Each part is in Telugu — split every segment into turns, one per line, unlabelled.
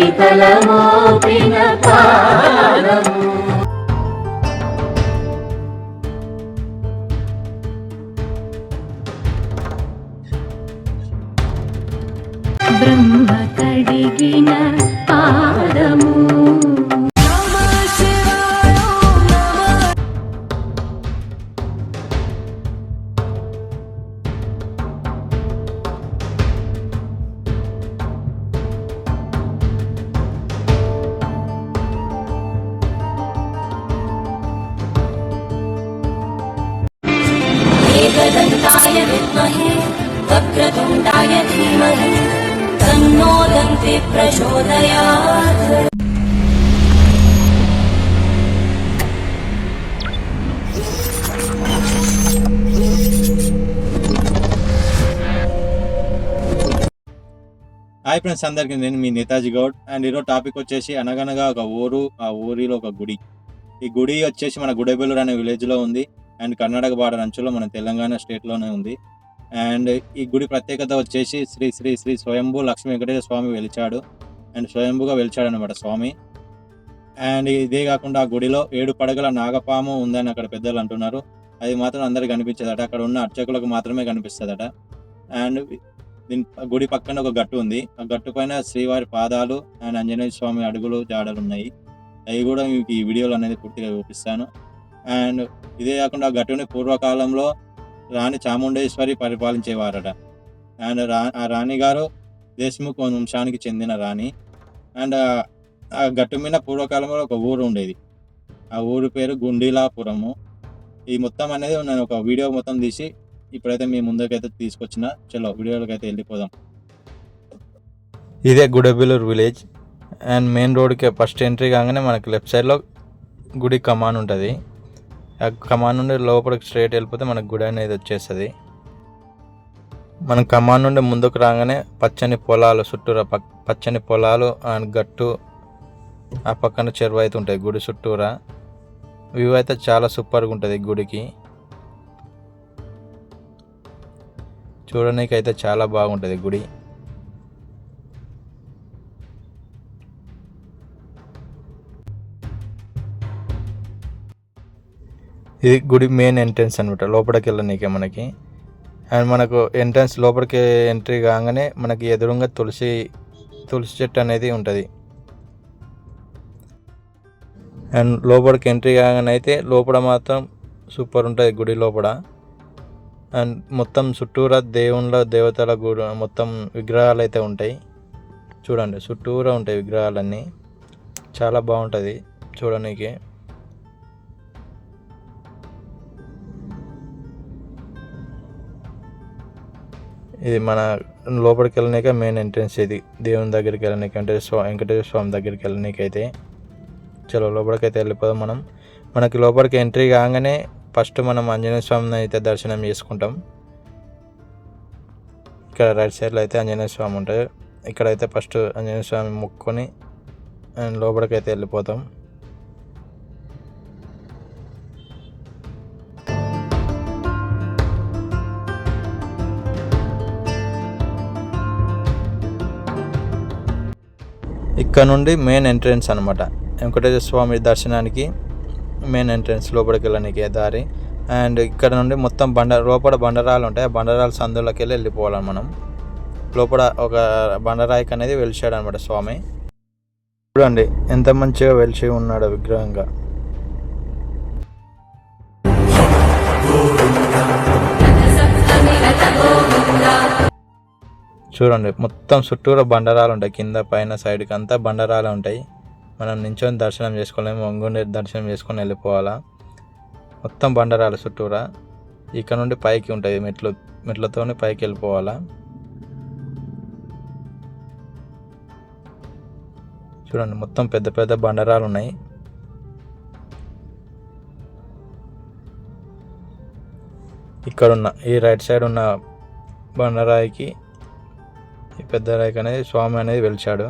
బలితల పాదము. బ్రహ్మ కడిగిన పాదము.
एकदन्ताय विद्महे वक्रतुण्डाय धीमहि तन्नो दन्ति प्रचोदयात्
హాయ్ ఫ్రెండ్స్ అందరికీ నేను మీ నేతాజీ గౌడ్ అండ్ ఈరోజు టాపిక్ వచ్చేసి అనగనగా ఒక ఊరు ఆ ఊరిలో ఒక గుడి ఈ గుడి వచ్చేసి మన గుడెబెల్లూరు అనే విలేజ్లో ఉంది అండ్ కర్ణాటక బార్డర్ అంచులో మన తెలంగాణ స్టేట్లోనే ఉంది. అండ్ ఈ గుడి ప్రత్యేకత వచ్చేసి శ్రీ శ్రీ శ్రీ స్వయంభూ లక్ష్మీ వెంకటేశ్వర స్వామి వెలిచాడు. అండ్ స్వయంభూగా వెలిచాడు అనమాట స్వామి. అండ్ ఇదే కాకుండా ఆ గుడిలో ఏడు పడగల నాగపాము ఉందని అక్కడ పెద్దలు అంటున్నారు. అది మాత్రం అందరికి కనిపించదట అక్కడ ఉన్న అర్చకులకు మాత్రమే కనిపిస్తుందట. అండ్ దీని గుడి పక్కన ఒక గట్టు ఉంది. ఆ గట్టు పైన శ్రీవారి పాదాలు అండ్ ఆంజనేయ స్వామి అడుగులు జాడలు ఉన్నాయి అవి కూడా మీకు ఈ వీడియోలో అనేది పూర్తిగా చూపిస్తాను. అండ్ ఇదే కాకుండా గట్టుని పూర్వకాలంలో రాణి చాముండేశ్వరి పరిపాలించేవారట. అండ్ రా ఆ రాణి గారు దేశ్ముఖ్ వంశానికి చెందిన రాణి. అండ్ ఆ- గట్టు మీద పూర్వకాలంలో ఒక ఊరు ఉండేది. ఆ ఊరు పేరు గుండీలాపురము. ఈ మొత్తం అనేది నేను ఒక వీడియో మొత్తం తీసి ఇప్పుడైతే మీ ముందుకైతే తీసుకొచ్చిన. చలో వీడియోలోకి అయితే వెళ్ళిపోదాం.
ఇదే గుడబెల్లూరు విలేజ్. అండ్ మెయిన్ రోడ్కి ఫస్ట్ ఎంట్రీ కాగానే మనకి లెఫ్ట్ సైడ్లో గుడి కమాన్ ఉంటుంది. కమాన్ నుండి లోపలికి స్ట్రైట్ వెళ్ళిపోతే మనకు గుడి అనేది వచ్చేస్తుంది. మనం కమాన్ నుండి ముందుకు రాగానే పచ్చని పొలాలు చుట్టూరా పచ్చని పొలాలు అండ్ గట్టు ఆ పక్కన చెరువు అయితే ఉంటుంది గుడి చుట్టూరా. వ్యూ అయితే చాలా సూపర్గా ఉంటుంది గుడికి. చూడడానికి అయితే చాలా బాగుంటుంది గుడి. ఇది గుడి మెయిన్ ఎంట్రన్స్ అనమాట లోపలికి వెళ్ళనీకే మనకి. అండ్ మనకు ఎంట్రన్స్ లోపలికి ఎంట్రీ కాగానే మనకి ఎదురుగా తులసి తులసి చెట్టు అనేది ఉంటుంది. అండ్ లోపలికి ఎంట్రీ కాగానే అయితే లోపల మాత్రం సూపర్ ఉంటుంది గుడి లోపల. అండ్ మొత్తం చుట్టూరా దేవుళ్ళ దేవతల గుడి మొత్తం విగ్రహాలు అయితే ఉంటాయి. చూడండి చుట్టూరా ఉంటాయి విగ్రహాలన్నీ. చాలా బాగుంటుంది చూడడానికి ఇది మన లోపలికి వెళ్ళనిక మెయిన్ ఎంట్రన్స్ ఇది. దేవుని దగ్గరికి వెళ్ళనీకి అంటే స్వా వెంకటేశ్వర స్వామి దగ్గరికి వెళ్ళనీకి అయితే చలో లోపలికి అయితే వెళ్ళిపోదాం మనం. మనకి లోపలికి ఎంట్రీ కాగానే ఫస్ట్ మనం ఆంజనేయ స్వామిని అయితే దర్శనం చేసుకుంటాం. ఇక్కడ రైట్ సైడ్లో అయితే ఆంజనేయ స్వామి ఉంటుంది ఇక్కడైతే ఫస్ట్ ఆంజనేయ స్వామి మొక్కుకొని లోపలికి అయితే వెళ్ళిపోతాం. ఇక్కడ నుండి మెయిన్ ఎంట్రన్స్ అనమాట వెంకటేశ్వర స్వామి దర్శనానికి మెయిన్ ఎంట్రన్స్ లోపలికి వెళ్ళడానికి దారి. అండ్ ఇక్కడ నుండి మొత్తం బండ లోపల బండరాలు ఉంటాయి. ఆ బండరాలు సందులోకి వెళ్ళి వెళ్ళిపోవాలి మనం. లోపల ఒక బండరాయికి అనేది వెలిచాడు అనమాట స్వామి. చూడండి ఎంత మంచిగా వెలిచి ఉన్నాడు విగ్రహంగా. చూడండి మొత్తం చుట్టూరా బండరాలు ఉంటాయి. కింద పైన సైడ్కి అంతా బండరాలు ఉంటాయి. మనం నించొని దర్శనం చేసుకోలేము వంగుండే దర్శనం చేసుకొని వెళ్ళిపోవాలా? మొత్తం బండరాలు చుట్టూరా? ఇక్కడ నుండి పైకి ఉంటుంది మెట్లు మెట్లతోని పైకి వెళ్ళిపోవాలా? చూడండి మొత్తం పెద్ద పెద్ద బండరాలు ఉన్నాయి. ఇక్కడ ఉన్న ఈ రైట్ సైడ్ ఉన్న బండరాయికి పెద్దరాయకు అనేది స్వామి అనేది వెలిచాడు.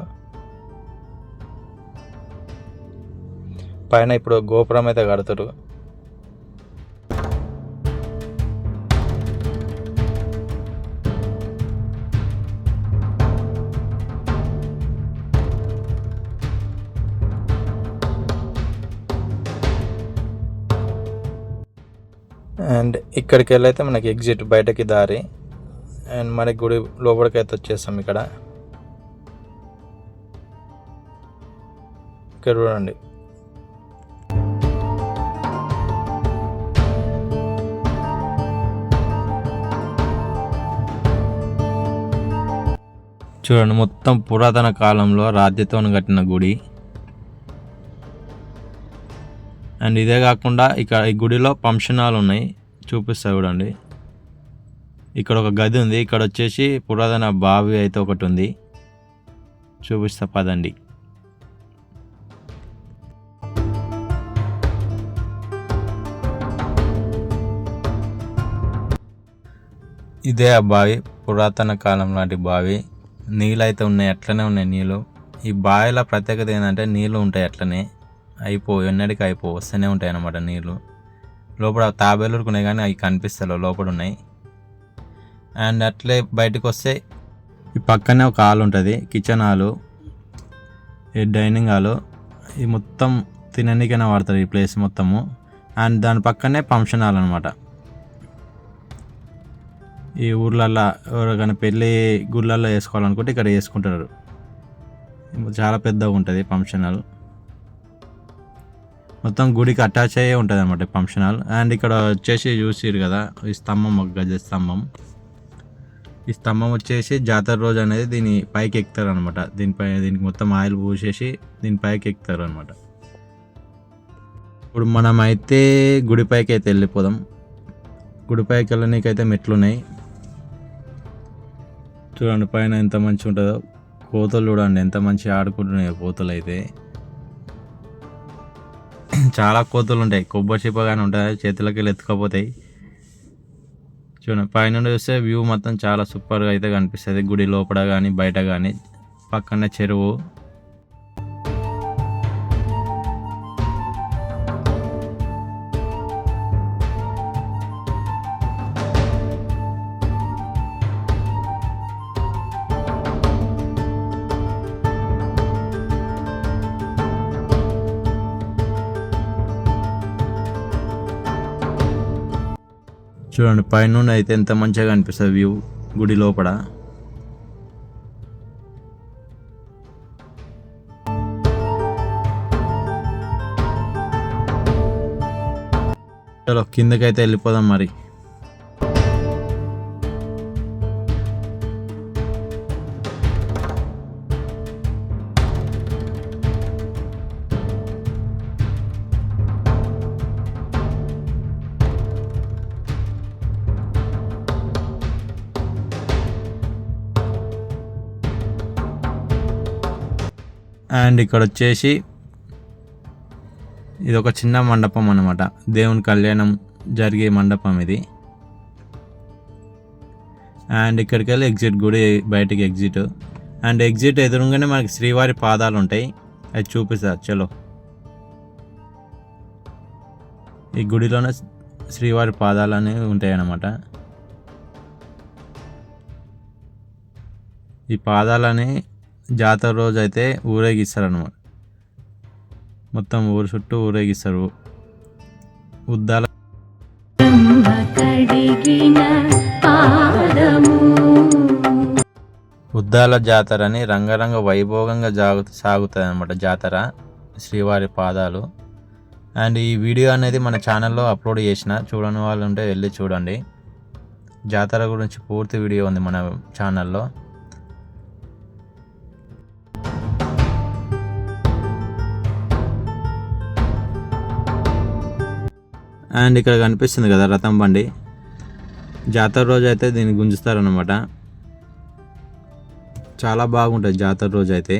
పైన ఇప్పుడు గోపురం అయితే కడతారు అండ్ ఇక్కడికి వెళ్ళైతే మనకి ఎగ్జిట్ బయటకి దారి. అండ్ మరి గుడి లోపలికైతే వచ్చేసాం వచ్చేస్తాం ఇక్కడ. ఇక్కడ చూడండి. చూడండి మొత్తం పురాతన కాలంలో రాజ్యతో కట్టిన గుడి. అండ్ ఇదే కాకుండా ఇక్కడ ఈ గుడిలో ఫంక్షన్ హాల్ ఉన్నాయి చూపిస్తా చూడండి. ఇక్కడ ఒక గది ఉంది. ఇక్కడ వచ్చేసి పురాతన బావి అయితే ఒకటి ఉంది. చూపిస్తా పదండి. ఇదే ఆ బావి. పురాతన కాలం లాంటి బావి. నీళ్ళు అయితే ఉన్నాయి. అట్లనే ఉన్నాయి నీళ్ళు. ఈ బావిల ప్రత్యేకత ఏంటంటే నీళ్ళు ఉంటాయి అట్లనే. అయిపో ఎన్నడికి అయిపో వస్తూనే ఉంటాయి అన్నమాట నీళ్ళు. లోపల తాబేలు ఉన్నాయి కానీ అవి కనిపిస్తలేవు. లోపల ఉన్నాయి. అండ్ అట్లే బయటకు వస్తే ఈ పక్కనే ఒక హాల్ ఉంటుంది కిచెన్ హాలు ఈ డైనింగ్ హాలు. ఈ మొత్తం తినడానికైనా వాడతారు ఈ ప్లేస్ మొత్తము. అండ్ దాని పక్కనే ఫంక్షన్ హాల్ అనమాట ఈ ఊర్లల్లో ఎవరికైనా పెళ్ళి గుళ్ళల్లో వేసుకోవాలనుకుంటే ఇక్కడ వేసుకుంటారు. చాలా పెద్దగా ఉంటుంది ఫంక్షన్ హాల్. మొత్తం గుడికి అటాచ్ అయ్యే ఉంటుంది అనమాట ఫంక్షన్ హాల్. అండ్ ఇక్కడ వచ్చేసి చూసిరు కదా ఈ స్తంభం ఒక గజ స్తంభం. ఈ స్తంభం వచ్చేసి జాతర రోజు అనేది దీని పైకి ఎక్కుతారు అనమాట దీనిపై దీనికి మొత్తం ఆయిల్ పోసేసి దీని పైకి ఎక్కుతారు అనమాట ఇప్పుడు మనం అయితే గుడిపైకి అయితే వెళ్ళిపోదాం గుడిపైకి వెళ్ళనీకైతే మెట్లు ఉన్నాయి చూడండి పైన ఎంత మంచిగా ఉంటుందో కోతలు చూడండి ఎంత మంచిగా ఆడుకుంటున్నాయి కోతలు అయితే. చాలా కోతలు ఉంటాయి. కొబ్బరి చిప్ప కానీ ఉంటాయి. చేతులకి వెళ్ళి ఎత్తుకపోతాయి. చూడండి. పైన చూస్తే వ్యూ మొత్తం చాలా సూపర్గా అయితే కనిపిస్తుంది. గుడి లోపల కానీ బయట కానీ పక్కన చెరువు. చూడండి పైన అయితే ఎంత మంచిగా కనిపిస్తుంది వ్యూ గుడి లోపల. చలో కిందకైతే వెళ్ళిపోదాం మరి. అండ్ ఇక్కడ వచ్చేసి ఇది ఒక చిన్న మండపం అన్నమాట. దేవుని కళ్యాణం జరిగే మండపం ఇది. అండ్ ఇక్కడికి వెళ్ళి ఎగ్జిట్ గుడి బయటికి ఎగ్జిట్. అండ్ ఎగ్జిట్ ఎదురుగానే మనకి శ్రీవారి పాదాలు ఉంటాయి అది చూపిస్తా చలో. ఈ గుడిలోనే శ్రీవారి పాదాలు అనేవి ఉంటాయి అన్నమాట ఈ పాదాలని జాతర రోజు అయితే ఊరేగిస్తారు అనమాట మొత్తం ఊరు చుట్టూ ఊరేగిస్తారు. ఉద్దాల ఉద్దాల జాతర అని రంగరంగ వైభోగంగా జాగు సాగుతుంది అనమాట జాతర శ్రీవారి పాదాలు. అండ్ ఈ వీడియో అనేది మన ఛానల్లో అప్లోడ్ చేసిన చూడని వాళ్ళు ఉంటే వెళ్ళి చూడండి. జాతర గురించి పూర్తి వీడియో ఉంది మన ఛానల్లో. అండ్ ఇక్కడ కనిపిస్తుంది కదా రథం బండి. జాతర రోజు అయితే దీన్ని గుంజుతారనమాట చాలా బాగుంటుంది జాతర రోజు అయితే.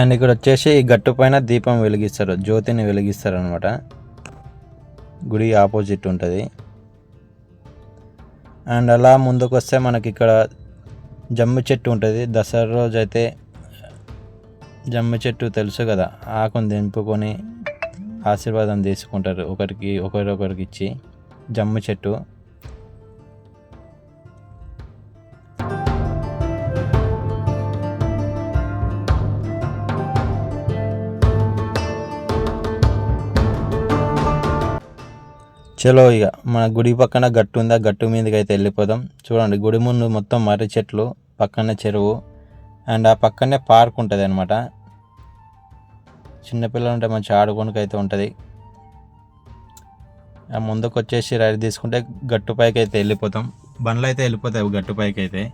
అండ్ ఇక్కడ వచ్చేసి ఈ గట్టు పైన దీపం వెలిగిస్తారు జ్యోతిని వెలిగిస్తారు అనమాట గుడి ఆపోజిట్ ఉంటుంది. అండ్ అలా ముందుకు వస్తే మనకి ఇక్కడ జమ్మి చెట్టు ఉంటుంది. దసరా రోజు అయితే జమ్మి చెట్టు తెలుసు కదా ఆకును దింపుకొని ఆశీర్వాదం తీసుకుంటారు. ఒకరికి ఒకరికొకరికి ఇచ్చి జమ్మి చెట్టు. చలో ఇక మన గుడి పక్కన గట్టు ఉందా? గట్టు మీదకి అయితే వెళ్ళిపోదాం. చూడండి గుడి ముందు మొత్తం మర్రి చెట్లు పక్కన చెరువు. అండ్ ఆ పక్కనే పార్క్ ఉంటుంది అనమాట చిన్నపిల్లలు ఉంటే మంచిగా ఆడుకోనికి అయితే ఉంటుంది. ఆ ముందుకు వచ్చేసి రైడ్ తీసుకుంటే గట్టు పైకి అయితే వెళ్ళిపోతాం. బండ్లు అయితే వెళ్ళిపోతాయి గట్టు పైకి అయితే.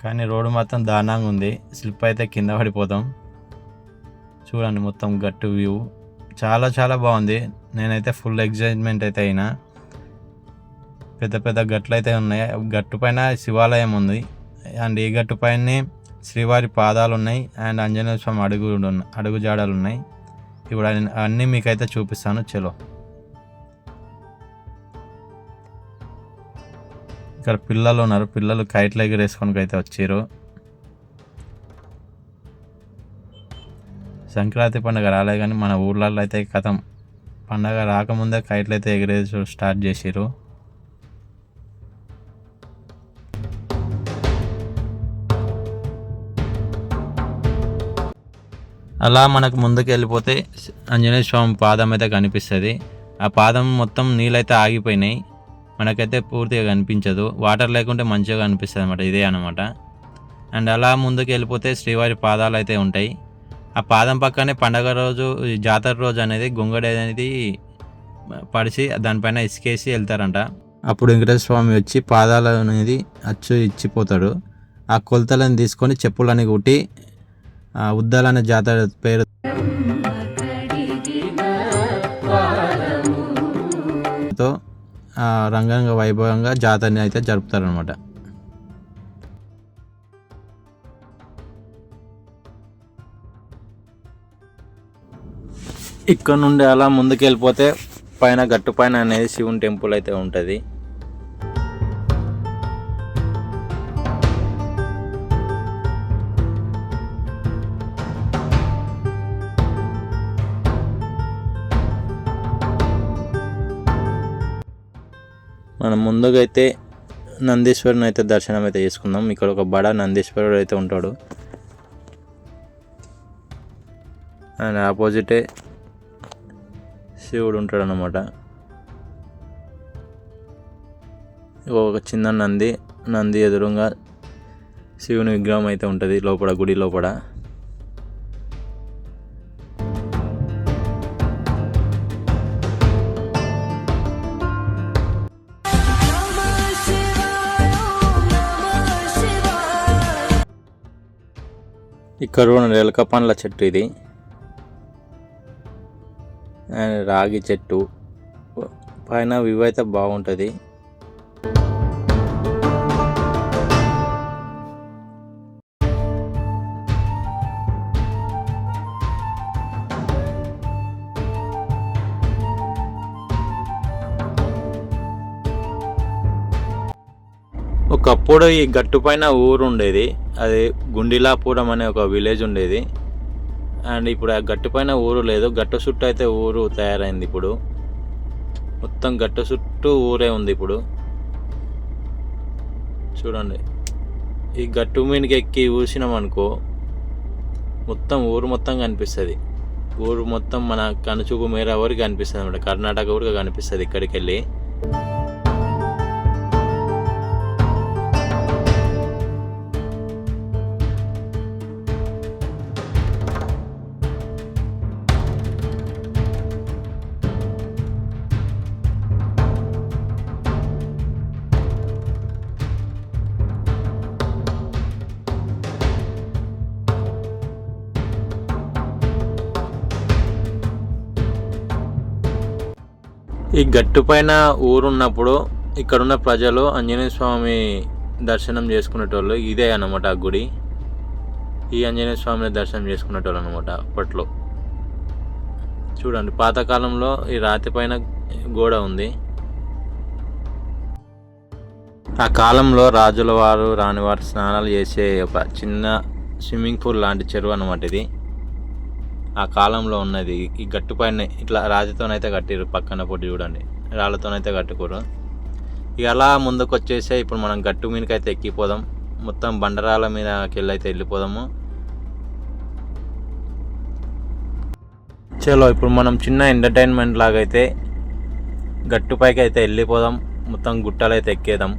కానీ రోడ్డు మాత్రం దారుణంగా ఉంది. స్లిప్ అయితే కింద పడిపోతాం. చూడండి మొత్తం గట్టు వ్యూ. చాలా చాలా బాగుంది. నేనైతే ఫుల్ ఎగ్జైట్మెంట్ అయితే అయినా. పెద్ద పెద్ద గట్లు అయితే ఉన్నాయి. గట్టు పైన శివాలయం ఉంది. అండ్ ఈ గట్టు పైనే శ్రీవారి పాదాలు ఉన్నాయి అండ్ ఆంజనేయ స్వామి అడుగు అడుగు జాడలు ఉన్నాయి ఇప్పుడు అన్నీ మీకైతే చూపిస్తాను. చలో. ఇక్కడ పిల్లలు ఉన్నారు. పిల్లలు కైట్లు ఎగరేసుకొని అయితే వచ్చారు. సంక్రాంతి పండుగ రాలే కానీ మన ఊర్లలో అయితే కథం పండగ రాకముందే కైట్లు అయితే ఎగిరేసి స్టార్ట్ చేసిర్రు. అలా మనకు ముందుకు వెళ్ళిపోతే ఆంజనేయ స్వామి పాదం అయితే కనిపిస్తుంది. ఆ పాదం మొత్తం నీళ్ళైతే ఆగిపోయినాయి. మనకైతే పూర్తిగా కనిపించదు. వాటర్ లేకుంటే మంచిగా కనిపిస్తుంది అనమాట ఇదే అనమాట అండ్ అలా ముందుకు వెళ్ళిపోతే శ్రీవారి పాదాలు అయితే ఉంటాయి. ఆ పాదం పక్కనే పండగ రోజు జాతర రోజు అనేది గొంగడి అనేది పడిచి దానిపైన ఇసుకేసి వెళ్తారంట. అప్పుడు వెంకటేశ్వర స్వామి వచ్చి పాదాలు అనేది అచ్చు ఇచ్చిపోతాడు. ఆ కొలతలను తీసుకొని చెప్పులని కుట్టి ఆ ఉద్దలనే జాతర పేరు తో ఆ, వైభవంగా జాతరని అయితే జరుపుతారనమాట ఇక్కడ నుండి అలా ముందుకు వెళ్ళిపోతే పైన గట్టు పైన అనేది శివుని టెంపుల్ అయితే ఉంటుంది. ముందుగా అయితే నందీశ్వరుని అయితే దర్శనం అయితే చేసుకుందాం. ఇక్కడ ఒక బడ నందీశ్వరుడు అయితే ఉంటాడు. అండ్ ఆపోజిటే శివుడు ఉంటాడు అనమాట ఒక చిన్న నంది నంది ఎదురుగా శివుని విగ్రహం అయితే ఉంటుంది లోపల గుడి లోపల. ఇక్కడ ఉన్న ఎలక పండ్ల చెట్టు ఇది. అండ్ రాగి చెట్టు. పైన వ్యూ అయితే బాగుంటుంది. ఒకప్పుడు ఈ గట్టు పైన ఊరు ఉండేది అది గుండిలాపురం అనే ఒక విలేజ్ ఉండేది. అండ్ ఇప్పుడు ఆ గట్టు పైన ఊరు లేదు. గట్టు చుట్టూ అయితే ఊరు తయారైంది ఇప్పుడు. మొత్తం గట్టు చుట్టూ ఊరే ఉంది ఇప్పుడు. చూడండి. ఈ గట్టు మీదకి ఎక్కి ఊసినాం అనుకో మొత్తం ఊరు మొత్తం కనిపిస్తుంది. ఊరు మొత్తం మన కనుచూపు మేర వరకు కనిపిస్తుంది అనమాట కర్ణాటక వరకు కనిపిస్తుంది ఇక్కడికి వెళ్ళి ఈ గట్టు పైన ఊరున్నప్పుడు ఇక్కడున్న ప్రజలు ఆంజనేయ స్వామి దర్శనం చేసుకునేటోళ్ళు ఇదే అనమాట ఆ గుడి. ఈ ఆంజనేయ స్వామిని దర్శనం చేసుకునేటోళ్ళు అనమాట అప్పట్లో. చూడండి పాతకాలంలో ఈ రాతి పైన గోడ ఉంది. ఆ కాలంలో రాజుల వారు రాణివారు స్నానాలు చేసే ఒక చిన్న స్విమ్మింగ్ పూల్ లాంటి చెరువు అనమాట ఇది. ఆ కాలంలో ఉన్నది. ఈ గట్టుపైన ఇట్లా రాజుతోనైతే కట్టిరు పక్కన పొట్టి చూడండి. రాళ్ళతోనైతే కట్టుకోరు. ఇక అలా ముందుకు వచ్చేసే ఇప్పుడు మనం గట్టు మీదకి అయితే ఎక్కిపోదాం. మొత్తం బండరాల మీదకి వెళ్ళి అయితే వెళ్ళిపోదాము. చలో ఇప్పుడు మనం చిన్న ఎంటర్టైన్మెంట్ లాగా అయితే గట్టుపైకి అయితే వెళ్ళిపోదాం. మొత్తం గుట్టలు అయితే ఎక్కేదాం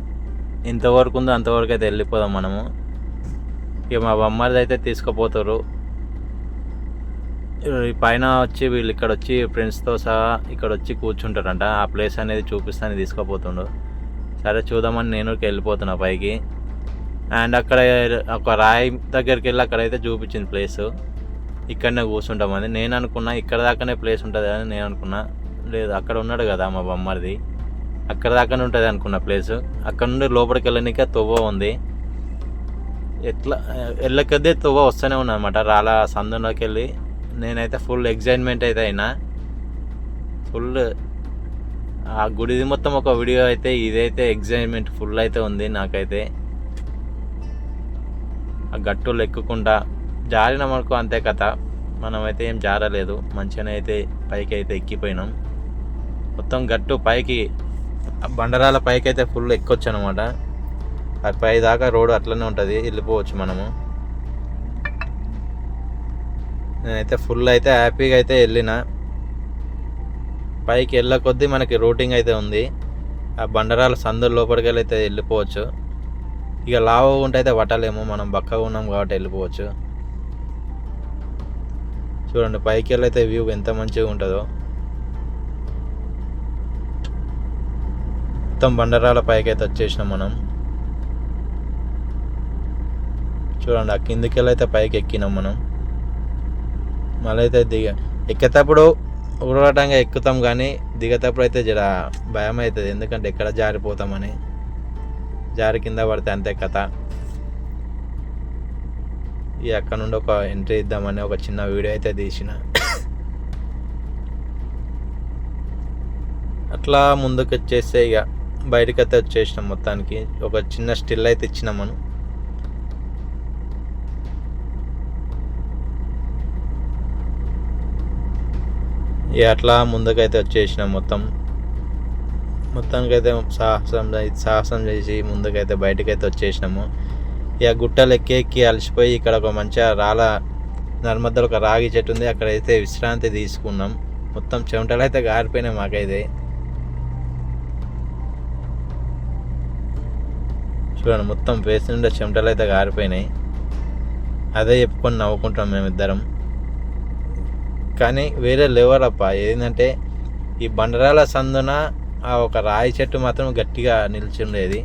ఎంతవరకు ఉందో అంతవరకు అయితే వెళ్ళిపోదాం మనము. ఇక మా బొమ్మది అయితే తీసుకుపోతారు పైన వచ్చి వీళ్ళు ఇక్కడ వచ్చి ఫ్రెండ్స్తో సహా ఇక్కడ వచ్చి కూర్చుంటారంట. ఆ ప్లేస్ అనేది చూపిస్తాను తీసుకుపోతుండు. సరే చూద్దామని నేను వెళ్ళిపోతున్నా పైకి. అండ్ అక్కడ ఒక రాయి దగ్గరికి వెళ్ళి అక్కడైతే చూపించింది ప్లేస్ ఇక్కడనే కూర్చుంటామని నేను అనుకున్నా ఇక్కడ దాకానే ప్లేస్ ఉంటుంది అని నేను అనుకున్నా. లేదు అక్కడ ఉన్నాడు కదా మా బొమ్మది అక్కడ దాకానే ఉంటుంది అనుకున్న ప్లేస్ అక్కడ నుండి లోపలికి వెళ్ళడానికి తొవ్వ ఉంది. ఎట్లా వెళ్ళకద్దే తొవ్వ వస్తూనే ఉన్నదన్నమాట అనమాట సందులోకి వెళ్ళి నేనైతే ఫుల్ ఎగ్జైట్మెంట్ అయితే అయినా. ఫుల్ ఆ గుడిది మొత్తం ఒక వీడియో అయితే ఇదైతే ఎగ్జైట్మెంట్ ఫుల్ అయితే ఉంది నాకైతే. ఆ గట్టులు ఎక్కుకుండా జారిన మనకు అంతే కథ. మనమైతే ఏం జారలేదు. మంచిగానే అయితే పైకి అయితే ఎక్కిపోయినాం. మొత్తం గట్టు పైకి బండరాల పైకి అయితే ఫుల్ ఎక్కొచ్చు అనమాట ఆ పై దాకా రోడ్ అట్లనే ఉంటుంది. వెళ్ళిపోవచ్చు మనము. నేనైతే ఫుల్ అయితే హ్యాపీగా అయితే వెళ్ళిన. పైకి వెళ్ళ కొద్దీ మనకి రూటింగ్ అయితే ఉంది. ఆ బండరాల సందుల లోపలికి వెళ్ళి అయితే వెళ్ళిపోవచ్చు. ఇక లావు ఉంటే అయితే పట్టలేము. మనం బక్కగా ఉన్నాం కాబట్టి వెళ్ళిపోవచ్చు. చూడండి పైకి వెళ్ళి అయితే వ్యూ ఎంత మంచిగా ఉంటుందో. మొత్తం బండరాల పైకి అయితే వచ్చేసినాం మనం. చూడండి ఆ కిందికి అయితే పైకి ఎక్కినాం మనం. మళ్ళీ అయితే దిగ ఎక్కేటప్పుడు ఊరటంగా ఎక్కుతాం కానీ దిగేటప్పుడు అయితే జర భయం అవుతుంది ఎందుకంటే ఎక్కడ జారిపోతామని. జారి కింద పడితే అంతే కథ. ఇక అక్కడ నుండి ఒక ఎంట్రీ ఇద్దామని ఒక చిన్న వీడియో అయితే తీసిన. అట్లా ముందుకు వచ్చేస్తే ఇక బయటకైతే అయితే వచ్చేసినాం మొత్తానికి. ఒక చిన్న స్టిల్ అయితే ఇచ్చినాం మనం. ఇక అట్లా ముందుకైతే వచ్చేసినాం మొత్తం. మొత్తానికైతే సాహసం సాహసం చేసి ముందుకైతే బయటకైతే వచ్చేసినాము. ఇక గుట్టలు ఎక్కి ఎక్కి అలసిపోయి ఇక్కడ ఒక మంచిగా రాళ్ళ నర్మద్దలు ఒక రాగి చెట్టు ఉంది. అక్కడైతే విశ్రాంతి తీసుకున్నాం. మొత్తం చెమటలు అయితే గారిపోయినాయి మాకైతే. చూడండి మొత్తం ఫేస్ నుండి చెమటలు అయితే గారిపోయినాయి. అదే చెప్పుకొని నవ్వుకుంటాం మేమిద్దరం. కానీ వేరే లెవెల్ అప్ప ఏంటంటే ఈ బండరాల సందున ఆ ఒక రాయి చెట్టు మాత్రం గట్టిగా నిలిచి ఉండేది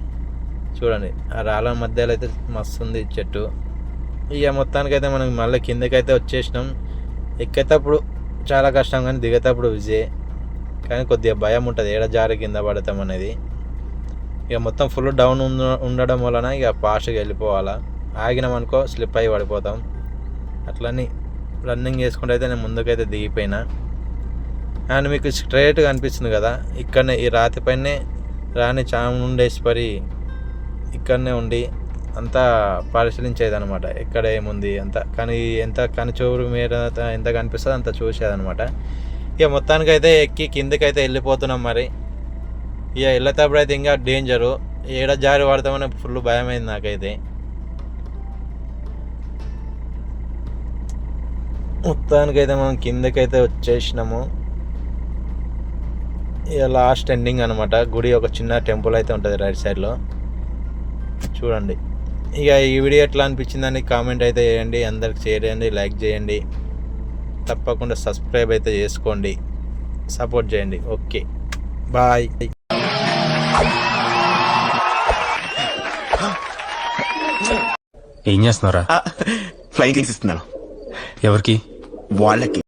చూడండి ఆ రాళ్ళ మధ్యలో అయితే మస్తు ఉంది చెట్టు. ఇక మొత్తానికైతే మనం మళ్ళీ కిందకైతే వచ్చేసినాం. ఎక్కేటప్పుడు చాలా కష్టం కానీ దిగేటప్పుడు విజయ్. కానీ కొద్దిగా భయం ఉంటుంది ఏడ జారి కింద పడతాం అనేది. ఇక మొత్తం ఫుల్ డౌన్ ఉండడం వలన ఇక ఫాస్ట్గా వెళ్ళిపోవాలా. ఆగినాం అనుకో స్లిప్ అయ్యి పడిపోతాం. అట్లని రన్నింగ్ చేసుకుంటూ అయితే నేను ముందుకైతే దిగిపోయినా. అండ్ మీకు స్ట్రైట్గా అనిపిస్తుంది కదా ఇక్కడనే ఈ రాతి పైనే రాణి చాముండేశ్వరి ఇక్కడనే ఉండి అంతా పరిశీలించేది అనమాట ఎక్కడ ఏముంది అంత. కానీ ఎంత కనిచూరు మీద ఎంత కనిపిస్తుందో అంత చూసేదనమాట ఇక మొత్తానికైతే ఎక్కి కిందకైతే వెళ్ళిపోతున్నాం మరి. ఇక వెళ్ళేటప్పుడు అయితే ఇంకా డేంజరు ఏడ జారి పడతామని ఫుల్ భయమైంది నాకైతే. మొత్తానికైతే మనం కిందకైతే వచ్చేసినాము. ఇక లాస్ట్ ఎండింగ్ అనమాట గుడి ఒక చిన్న టెంపుల్ అయితే ఉంటుంది రైట్ సైడ్లో చూడండి. ఇక ఈ వీడియో ఎట్లా అనిపించిందని కామెంట్ అయితే చేయండి. అందరికి షేర్ చేయండి లైక్ చేయండి. తప్పకుండా సబ్స్క్రైబ్ అయితే చేసుకోండి. సపోర్ట్ చేయండి. ఓకే బాయ్
ఏం చేస్తున్నారా
కిక్స్ ఇస్తున్నాను.
ఎవరికి?
వాళ్ళకి